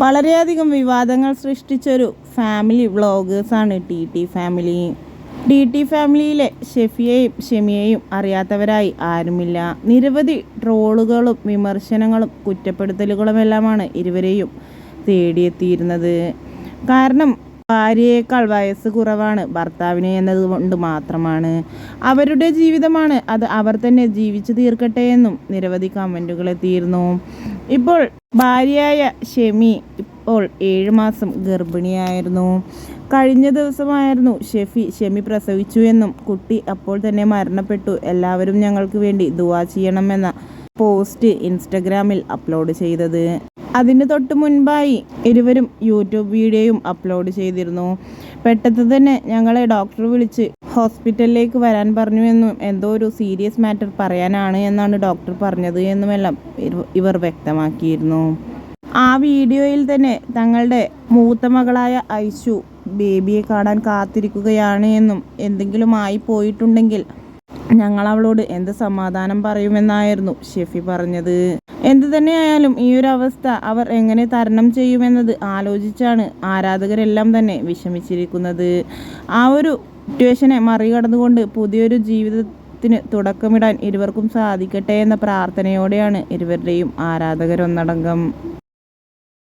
വളരെയധികം വിവാദങ്ങൾ സൃഷ്ടിച്ചൊരു family വ്ളോഗേഴ്സാണ് T T family. T T ഫാമിലിയിലെ ഷെഫിയെയും ഷെമിയെയും അറിയാത്തവരായി ആരുമില്ല. നിരവധി ട്രോളുകളും വിമർശനങ്ങളും കുറ്റപ്പെടുത്തലുകളുമെല്ലാമാണ് ഇരുവരെയും തേടിയെത്തിയിരുന്നത്. കാരണം ഭാര്യയേക്കാൾ വയസ്സ് കുറവാണ് ഭർത്താവിന് എന്നതുകൊണ്ട് മാത്രമാണ്. അവരുടെ ജീവിതമാണ് അത് അവർ തന്നെ ജീവിച്ചു തീർക്കട്ടെ എന്നും നിരവധി കമന്റുകൾ എത്തിയിരുന്നു. ഇപ്പോൾ ഭാര്യയായ ഷെമി ഇപ്പോൾ ഏഴ് മാസം ഗർഭിണിയായിരുന്നു. കഴിഞ്ഞ ദിവസമായിരുന്നു ഷെഫി ഷെമി പ്രസവിച്ചു എന്നും കുട്ടി അപ്പോൾ തന്നെ മരണപ്പെട്ടു. എല്ലാവരും ഞങ്ങൾക്ക് വേണ്ടി ദുവാ ചെയ്യണമെന്ന പോസ്റ്റ് ഇൻസ്റ്റഗ്രാമിൽ അപ്ലോഡ് ചെയ്തത്. അതിന് തൊട്ട് മുൻപായി ഇരുവരും യൂട്യൂബ് വീഡിയോയും അപ്ലോഡ് ചെയ്തിരുന്നു. പെട്ടെന്ന് തന്നെ ഞങ്ങളെ ഡോക്ടർ വിളിച്ച് ഹോസ്പിറ്റലിലേക്ക് വരാൻ പറഞ്ഞു എന്നും എന്തോ ഒരു സീരിയസ് മാറ്റർ പറയാനാണ് എന്നാണ് ഡോക്ടർ പറഞ്ഞത് എന്നുമെല്ലാം ഇവ- ഇവർ വ്യക്തമാക്കിയിരുന്നു. ആ വീഡിയോയിൽ തന്നെ തങ്ങളുടെ മൂത്ത മകളായ ഐശു ബേബിയെ കാണാൻ കാത്തിരിക്കുകയാണ് എന്നും എന്തെങ്കിലും ആയി പോയിട്ടുണ്ടെങ്കിൽ ഞങ്ങൾ അവളോട് എന്ത് സമാധാനം പറയുമെന്നായിരുന്നു ഷെഫി പറഞ്ഞത്. എന്തു തന്നെയായാലും ഈ ഒരു അവസ്ഥ അവർ എങ്ങനെ തരണം ചെയ്യുമെന്നത് ആലോചിച്ചാണ് ആരാധകരെല്ലാം തന്നെ വിഷമിച്ചിരിക്കുന്നത്. ആ ഒരു സിറ്റുവേഷനെ മറികടന്നുകൊണ്ട് പുതിയൊരു ജീവിതത്തിന് തുടക്കമിടാൻ ഇരുവർക്കും സാധിക്കട്ടെ എന്ന പ്രാർത്ഥനയോടെയാണ് ഇരുവരുടെയും ആരാധകരൊന്നടങ്കം.